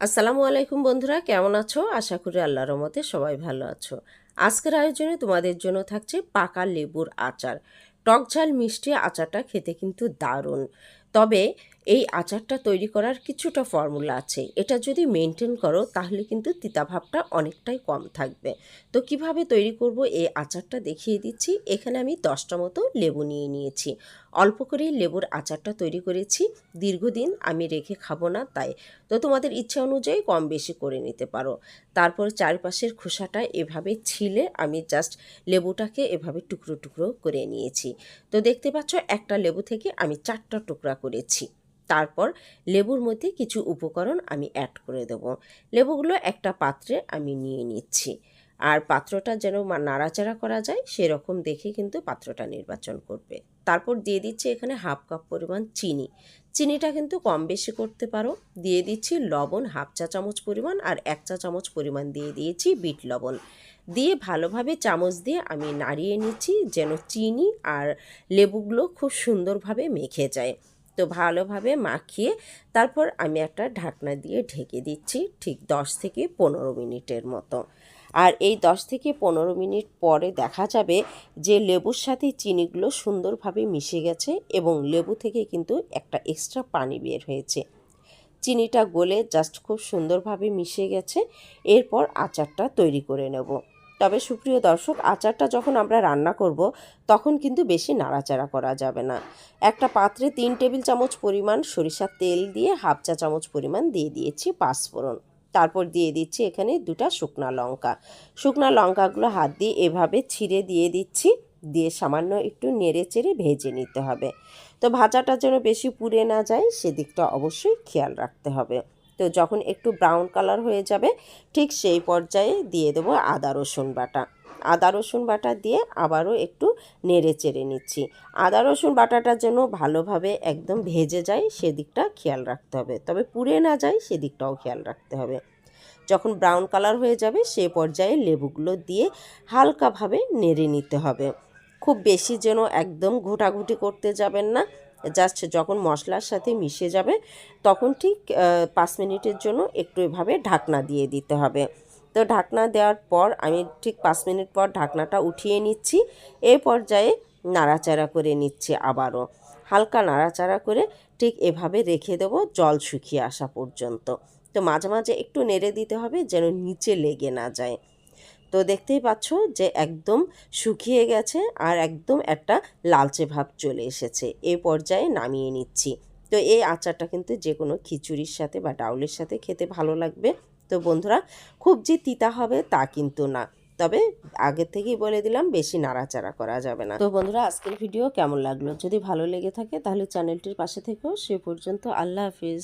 আসসালামু আলাইকুম বন্ধুরা, কেমন আছো? আশা করি আল্লাহর মতে সবাই ভালো আছো। আজকের আয়োজনে তোমাদের জন্য থাকছে পাকা লেবুর আচার। টক ঝাল মিষ্টি আচারটা খেতে কিন্তু দারুণ। তবে এই আচারটা তৈরি করার কিছুটা ফর্মুলা আছে। এটা যদি মেনটেন করো, তাহলে কিন্তু তিতাভাবটা অনেকটাই কম থাকবে। তো কীভাবে তৈরি করব এই আচারটা দেখিয়ে দিচ্ছি। এখানে আমি দশটা মতো লেবু নিয়ে নিয়েছি। অল্প করেই লেবুর আচারটা তৈরি করেছি। দীর্ঘদিন আমি রেখে খাব না তাই। তো তোমাদের ইচ্ছা অনুযায়ী কম বেশি করে নিতে পারো। তারপর চারপাশের খোসাটা এভাবে ছিলে আমি জাস্ট লেবুটাকে এভাবে টুকরো টুকরো করে নিয়েছি। তো দেখতে পাচ্ছ, একটা লেবু থেকে আমি চারটা টুকরা করেছি। তারপর লেবুর মধ্যে কিছু উপকরণ আমি অ্যাড করে দেব। লেবুগুলো একটা পাত্রে আমি নিয়ে নিচ্ছি। আর পাত্রটা যেন নাড়াচাড়া করা যায়, সেরকম দেখে কিন্তু পাত্রটা নির্বাচন করবে। তারপর দিয়ে দিচ্ছি এখানে হাফ কাপ পরিমাণ চিনি। চিনিটা কিন্তু কম বেশি করতে পারো। দিয়ে দিচ্ছি লবণ হাফ চা চামচ পরিমাণ আর এক চা চামচ পরিমাণ দিয়ে দিয়েছি বিট লবণ। দিয়ে ভালোভাবে চামচ দিয়ে আমি নাড়িয়ে নিচ্ছি যেন চিনি আর লেবুগুলো খুব সুন্দরভাবে মেখে যায়। তো ভালোভাবে মাখিয়ে তারপর আমি একটা ঢাকনা দিয়ে ঢেকে দিচ্ছি ঠিক দশ থেকে পনেরো মিনিটের মতো। আর এই দশ থেকে পনেরো মিনিট পরে দেখা যাবে যে লেবুর সাথে চিনিগুলো সুন্দরভাবে মিশে গেছে এবং লেবু থেকে কিন্তু একটা এক্সট্রা পানি বের হয়েছে। চিনিটা গলে জাস্ট খুব সুন্দরভাবে মিশে গেছে। এরপর আচারটা তৈরি করে নেব। তবে সুপ্রিয় দর্শক, আচারটা যখন আমরা রান্না করব, তখন কিন্তু বেশি নাড়াচাড়া করা যাবে না। একটা পাত্রে তিন টেবিল চামচ পরিমাণ সরিষার তেল দিয়ে হাফ চা চামচ পরিমাণ দিয়ে দিয়েছি পাঁচফোড়ন। তারপর দিয়ে দিচ্ছি এখানে দুটা শুকনা লঙ্কা। শুকনা লঙ্কাগুলো হাত দিয়ে এভাবে ছিঁড়ে দিয়ে দিচ্ছি, দিয়ে সামান্য একটু নেড়ে চেড়ে ভেজে নিতে হবে। তো ভাজাটা যেন বেশি পুড়ে না যায়, সেদিকটা অবশ্যই খেয়াল রাখতে হবে। তো যখন একটু ব্রাউন কালার হয়ে যাবে, ঠিক সেই পর্যায়ে দিয়ে দেবো আদা, রসুন বাটা। আদা, রসুন বাটা দিয়ে আবারও একটু নেড়ে চেড়ে নিচ্ছি। আদা, রসুন বাটাটা যেন ভালোভাবে একদম ভেজে যায়, সেদিকটা খেয়াল রাখতে হবে। তবে পুড়ে না যায়, সেদিকটাও খেয়াল রাখতে হবে। যখন ব্রাউন কালার হয়ে যাবে, সে পর্যায়ে লেবুগুলো দিয়ে হালকাভাবে নেড়ে নিতে হবে। খুব বেশি যেন একদম ঘোটাঘুটি করতে যাবেন না। জাস্ট যখন মশলার সাথে মিশে যাবে, তখন ঠিক পাঁচ মিনিটের জন্য একটু এভাবে ঢাকনা দিয়ে দিতে হবে। তো ঢাকনা দেওয়ার পর আমি ঠিক পাঁচ মিনিট পর ঢাকনাটা উঠিয়ে নিচ্ছি। এই পর্যায়ে নাড়াচাড়া করে নিচ্ছি আবারও। হালকা নাড়াচাড়া করে ঠিক এভাবে রেখে দেবো জল শুকিয়ে আসা পর্যন্ত। তো মাঝে মাঝে একটু নেড়ে দিতে হবে যেন নিচে লেগে না যায়। তো দেখতেই পাচ্ছ যে একদম শুকিয়ে গেছে আর একদম একটা লালচে ভাব চলে এসেছে। এই পর্যায়ে নামিয়ে নিচ্ছি। তো এই আচারটা কিন্তু যে কোনো খিচুড়ির সাথে বা ডাউলের সাথে খেতে ভালো লাগবে। তো বন্ধুরা, খুব যে তিতা হবে তা কিন্তু না। তবে আগে থেকেই বলে দিলাম, বেশি নাড়াচাড়া করা যাবে না। তো বন্ধুরা, আজকের ভিডিও কেমন লাগল? যদি ভালো লেগে থাকে, তাহলে চ্যানেলটির পাশে থেকেও সে পর্যন্ত আল্লাহ হাফিজ।